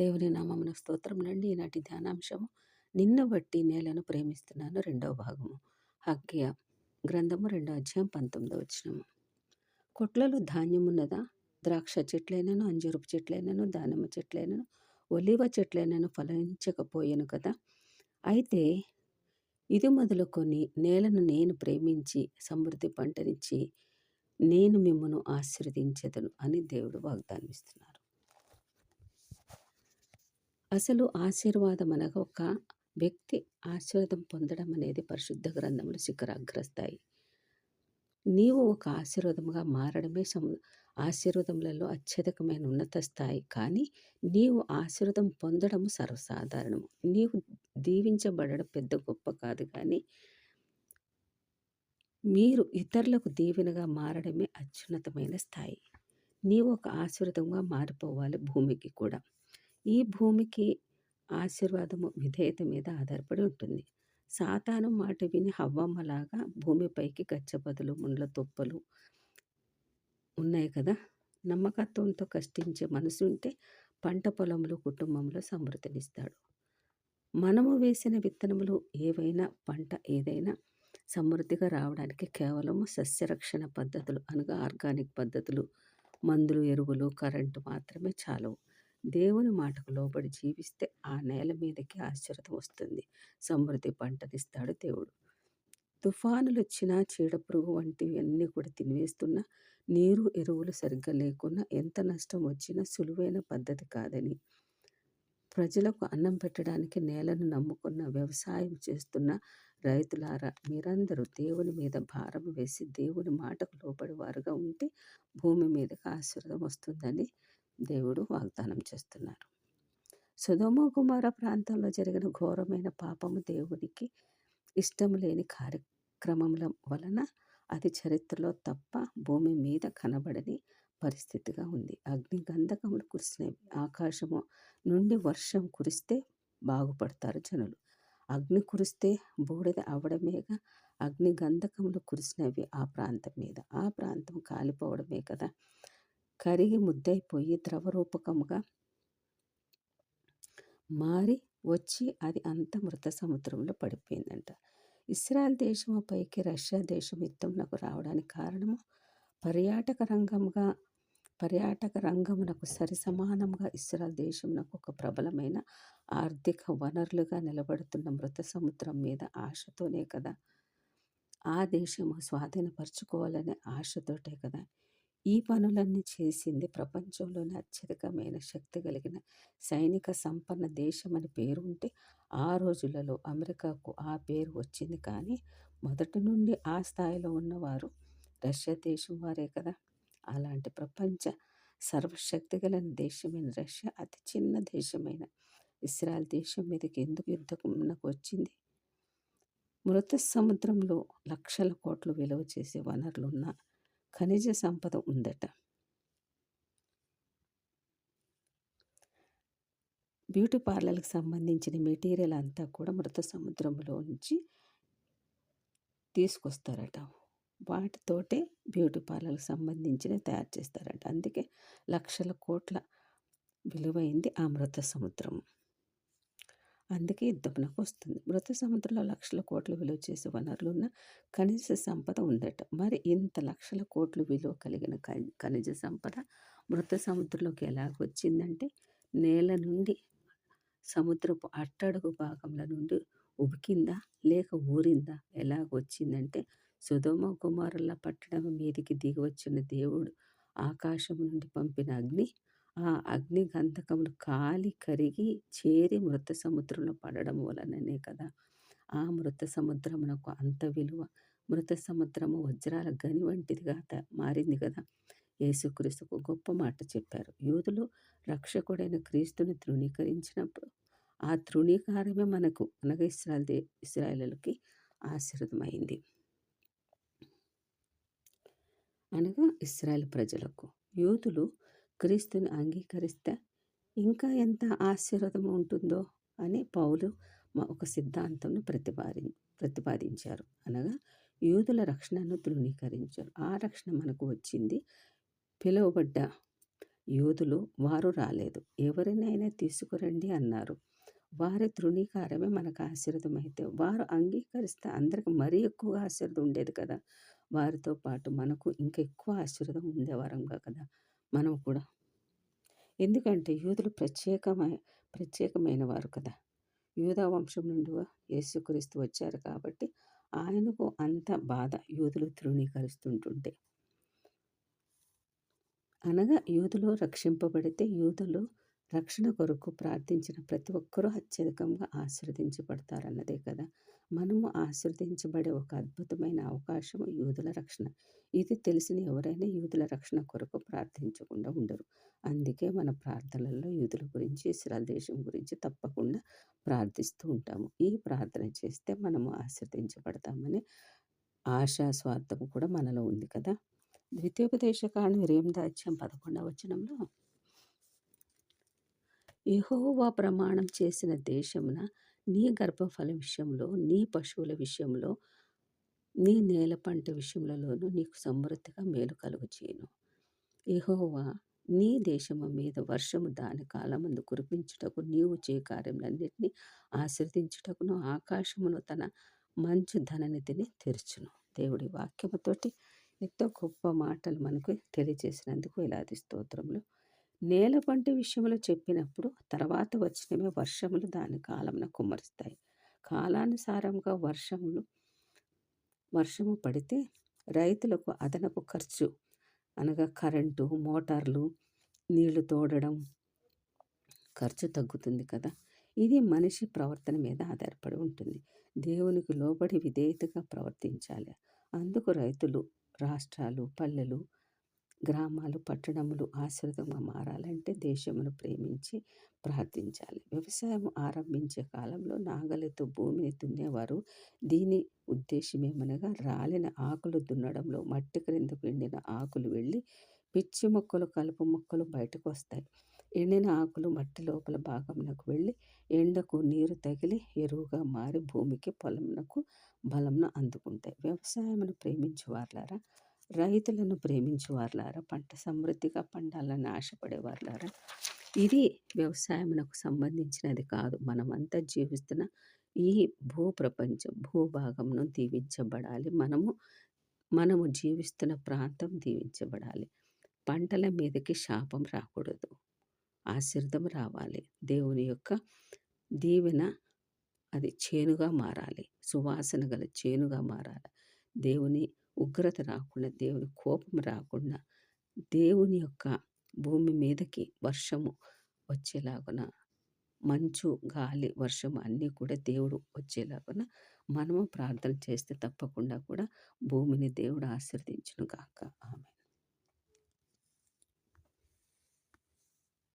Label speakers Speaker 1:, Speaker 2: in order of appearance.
Speaker 1: దేవుని నామమున స్తోత్రములండి ఈనాటి ధ్యానాంశము నిన్ను బట్టి నేలను ప్రేమిస్తున్నాను రెండవ భాగము. హగ్గియ గ్రంథము రెండో అధ్యాయం పంతొమ్మిదో వచ్చినము కొట్లలో ధాన్యం ఉన్నదా? ద్రాక్ష చెట్లైనను అంజూరపు చెట్లైనను దానిమ్మ చెట్లైనను ఒలివ చెట్లైనను ఫలించకపోయాను కదా. అయితే ఇది మొదలుకొని నేలను నేను ప్రేమించి సమృద్ధి పంటనిచ్చి నేను మిమ్మను ఆశీర్వదించదను అని దేవుడు వాగ్దానిస్తున్నాను అసలు ఆశీర్వాదం అనగా ఒక వ్యక్తి ఆశీర్వాదం పొందడం అనేది పరిశుద్ధ గ్రంథంలో శిఖర అగ్రస్థాయి నీవు ఒక ఆశీర్వాదముగా మారడమే సం ఆశీర్వాదములలో అత్యధికమైన ఉన్నత స్థాయి. కానీ నీవు ఆశీర్వాదం పొందడం సర్వసాధారణము. నీవు దీవించబడడం పెద్ద గొప్ప కాదు కానీ మీరు ఇతరులకు దీవెనగా మారడమే అత్యున్నతమైన స్థాయి. నీవు ఒక ఆశీర్వాదంగా మారిపోవాలి భూమికి కూడా. ఈ భూమికి ఆశీర్వాదము విధేయత మీద ఆధారపడి ఉంటుంది. సాతాను మాట విని హవ్వమ్మలాగా భూమిపైకి గచ్చబదులు ముండ్ల తుప్పలు ఉన్నాయి కదా? నమ్మకత్వంతో కష్టించే మనసు ఉంటే పంట పొలంలో కుటుంబంలో సమృద్ధినిస్తాడు. మనము వేసిన విత్తనములు ఏవైనా పంట ఏదైనా సమృద్ధిగా రావడానికి కేవలము సస్యరక్షణ పద్ధతులు అనగా ఆర్గానిక్ పద్ధతులు మందులు ఎరువులు కరెంటు మాత్రమే చాలవు. దేవుని మాటకు లోబడి జీవిస్తే ఆ నేల మీదకి ఆశ్చర్యం వస్తుంది. సమృద్ధి పంటనిస్తాడు దేవుడు. తుఫానులు వచ్చినా చీడపురుగు వంటివి అన్నీ కూడా తినివేస్తున్నా నీరు ఎరువులు సరిగ్గా లేకున్నా ఎంత నష్టం వచ్చినా సులువైన పద్ధతి కాదని. ప్రజలకు అన్నం పెట్టడానికి నేలను నమ్ముకున్న వ్యవసాయం చేస్తున్న రైతులారా మీరందరూ దేవుని మీద భారం వేసి దేవుని మాటకు లోబడి వారుగా ఉంటే భూమి మీదకి ఆశీర్వాదం వస్తుందని దేవుడు వాగ్దానం చేస్తున్నారు. సుధోమ కుమార ప్రాంతంలో జరిగిన ఘోరమైన పాపము దేవునికి ఇష్టం లేని కార్యక్రమముల వలన అది చరిత్రలో తప్ప భూమి మీద కనబడని పరిస్థితిగా ఉంది. అగ్ని గంధకములు కురిసినవి. ఆకాశము నుండి వర్షం కురిస్తే బాగుపడతారు జనులు. అగ్ని కురిస్తే బూడిద అవడమేగా. అగ్ని గంధకములు కురిసినవి ఆ ప్రాంతం మీద. ఆ ప్రాంతం కాలిపోవడమే కదా. కరిగి ముద్దైపోయి ద్రవరూపకముగా మారి వచ్చి అది అంత మృత సముద్రంలో పడిపోయిందంట. ఇస్రాయల్ దేశం పైకి రష్యా దేశం యుద్ధంలోకి రావడానికి కారణము పర్యాటక రంగంగా పర్యాటక రంగమునకు సరి సమానంగా ఇస్రాయల్ దేశంనకు ఒక ప్రబలమైన ఆర్థిక వనరులుగా నిలబడుతున్న మృత సముద్రం మీద ఆశతోనే కదా. ఆ దేశము స్వాధీనపరచుకోవాలనే ఆశతోటే కదా. ఈ పనులన్నీ చేసింది ప్రపంచంలోనే అత్యధికమైన శక్తి కలిగిన సైనిక సంపన్న దేశం అని పేరు ఉంటే ఆ రోజులలో అమెరికాకు ఆ పేరు వచ్చింది. కానీ మొదటి నుండి ఆ స్థాయిలో ఉన్నవారు రష్యా దేశం వారే కదా! అలాంటి ప్రపంచ సర్వశక్తి గల దేశమైన రష్యా అతి చిన్న దేశమైన ఇస్రాయల్ దేశం మీదకి ఎందుకు యుద్ధమునకు వచ్చింది? మృత సముద్రంలో లక్షల కోట్లు విలువ చేసే వనరులున్నా ఖనిజ సంపద ఉందట. బ్యూటీ పార్లర్కి సంబంధించిన మెటీరియల్ అంతా కూడా మృత సముద్రంలో నుంచి తీసుకొస్తారట. వాటితోటే బ్యూటీ పార్లర్కి సంబంధించిన తయారు చేస్తారట. అందుకే లక్షల కోట్ల విలువైంది ఆ మృత సముద్రం. అందుకే యుద్ధమునకు వస్తుంది మృత సముద్రంలో లక్షల కోట్లు విలువ చేసే వనరులు ఉన్న ఖనిజ సంపద ఉందట. మరి ఇంత లక్షల కోట్లు విలువ కలిగిన ఖనిజ సంపద మృత సముద్రంలోకి ఎలాగొచ్చిందంటే నేల నుండి సముద్రపు అట్టడుగు భాగంలో నుండి ఉబికిందా లేక ఊరిందా ఎలాగొచ్చిందంటే సుధమ కుమారుల పట్టణం మీదికి దిగి వచ్చిన దేవుడు ఆకాశం నుండి పంపిన అగ్ని ఆ అగ్ని గంధకములు కాలి కరిగి చేరి మృత సముద్రంలో పడడం వలననే కదా. ఆ మృత సముద్రమునకు అంత విలువ. మృత సముద్రము వజ్రాల గని వంటిదిగా మారింది కదా. యేసుక్రీస్తుకు గొప్ప మాట చెప్పారు. యూదులు రక్షకుడైన క్రీస్తుని తృణీకరించినప్పుడు ఆ తృణీకారమే మనకు అనగా ఇస్రాయల్ దే ఇస్రాయలకి ఆశీర్వదమైంది. అనగా ఇస్రాయల్ ప్రజలకు యూదులు క్రీస్తుని అంగీకరిస్తే ఇంకా ఎంత ఆశీర్వాదం ఉంటుందో అని పౌలు ఒక సిద్ధాంతంను ప్రతిపాది ప్రతిపాదించారు. అనగా యూదుల రక్షణను ధృవీకరించారు ఆ రక్షణ మనకు వచ్చింది. పిలువబడ్డ యూదులు వారు రాలేదు. ఎవరినైనా తీసుకురండి అన్నారు. వారి తృణీకారమే మనకు ఆశీర్వదం అయితే వారు అంగీకరిస్తే అందరికి మరీ ఎక్కువగా ఆశీర్వదం ఉండేది కదా. వారితో పాటు మనకు ఇంకా ఎక్కువ ఆశీర్వదం ఉండేవారంగా కదా. మనం కూడా. ఎందుకంటే యూదులు ప్రత్యేకమైన ప్రత్యేకమైన వారు కదా. యూదా వంశం నుండి యేసుక్రీస్తు వచ్చారు కాబట్టి ఆయనకు అంత బాధ యూదులు తృణీకరిస్తుంటుంటే. అనగా యూదులు రక్షింపబడితే యూదులు రక్షణ కొరకు ప్రార్థించిన ప్రతి ఒక్కరూ అత్యధికంగా ఆశీర్వదించబడతారన్నదే కదా. మనము ఆశీర్వదించబడే ఒక అద్భుతమైన అవకాశం యూదుల రక్షణ. ఇది తెలిసిన ఎవరైనా యూదుల రక్షణ కొరకు ప్రార్థించకుండా ఉండరు. అందుకే మన ప్రార్థనల్లో యూదుల గురించి ఇస్రాయల్ దేశం గురించి తప్పకుండా ప్రార్థిస్తూ ఉంటాము. ఈ ప్రార్థన చేస్తే మనము ఆశీర్వదించబడతామని ఆశా స్వార్థం కూడా మనలో ఉంది కదా. ద్వితీయోపదేశ కాండం ఎనిమిదో అధ్యాయం పదకొండవ వచనంలో యెహోవా ప్రమాణం చేసిన దేశమున నీ గర్భఫల విషయంలో నీ పశువుల విషయంలో నీ నేల పంట విషయములలోనూ నీకు సమృద్ధిగా మేలు కలుగచేయును. యెహోవా నీ దేశము మీద వర్షము దాని కాలమందు కురిపించుటకు నీవు చే కార్యములన్నింటినీ ఆశ్రదించుటకును ఆకాశమును తన మంచు ధననిధిని తెరుచును. దేవుడి వాక్యముతోటి ఎంతో గొప్ప మాటలు మనకు తెలియజేసినందుకు ఇలాది స్తోత్రములు. నేల వంటి విషయంలో చెప్పినప్పుడు తర్వాత వచ్చినవే వర్షములు దాని కాలమున కుమ్మరిస్తాయి. కాలానుసారంగా వర్షములు వర్షము పడితే రైతులకు అదనపు ఖర్చు. అనగా కరెంటు మోటార్లు నీళ్ళు తోడడం ఖర్చు తగ్గుతుంది కదా. ఇది మనిషి ప్రవర్తన మీద ఆధారపడి ఉంటుంది. దేవునికి లోబడి విధేయతగా ప్రవర్తించాలి. అందుకు రైతులు రాష్ట్రాలు పల్లెలు గ్రామాలు పట్టణములు ఆశ్రితంగా మారాలంటే దేశమును ప్రేమించి ప్రార్థించాలి. వ్యవసాయం ఆరంభించే కాలంలో నాగలితో భూమిని దున్నేవారు. దీని ఉద్దేశం ఏమనగా రాలిన ఆకులు దున్నడంలో మట్టి క్రింద ఎండిన ఆకులు వెళ్ళి పిచ్చి మొక్కలు కలుపు మొక్కలు బయటకు వస్తాయి. ఎండిన ఆకులు మట్టి లోపల భాగమునకు వెళ్ళి ఎండకు నీరు తగిలి ఎరువుగా మారి భూమికి పొలమునకు బలంను అందుకుంటాయి. వ్యవసాయమును ప్రేమించేవారులారా రైతులను ప్రేమించేవారులారా? పంట సమృద్ధిగా పండాలని ఆశపడేవారులారా? ఇది వ్యవసాయమునకు సంబంధించినది కాదు. మనమంతా జీవిస్తున్న ఈ భూ ప్రపంచం భూభాగంను దీవించబడాలి. మనము మనము జీవిస్తున్న ప్రాంతం దీవించబడాలి. పంటల మీదకి శాపం రాకూడదు. ఆశీర్దం రావాలి. దేవుని యొక్క దీవెన అది చేనుగా మారాలి. సువాసన గల చేనుగా మారాలి. దేవుని ఉగ్రత రాకుండా దేవుని కోపం రాకుండా దేవుని యొక్క భూమి మీదకి వర్షము వచ్చేలాగున మంచు గాలి వర్షం అన్నీ కూడా దేవుడు వచ్చేలాగున మనము ప్రార్థన చేస్తే తప్పకుండా కూడా భూమిని దేవుడు ఆశీర్వదించును గాక ఆమె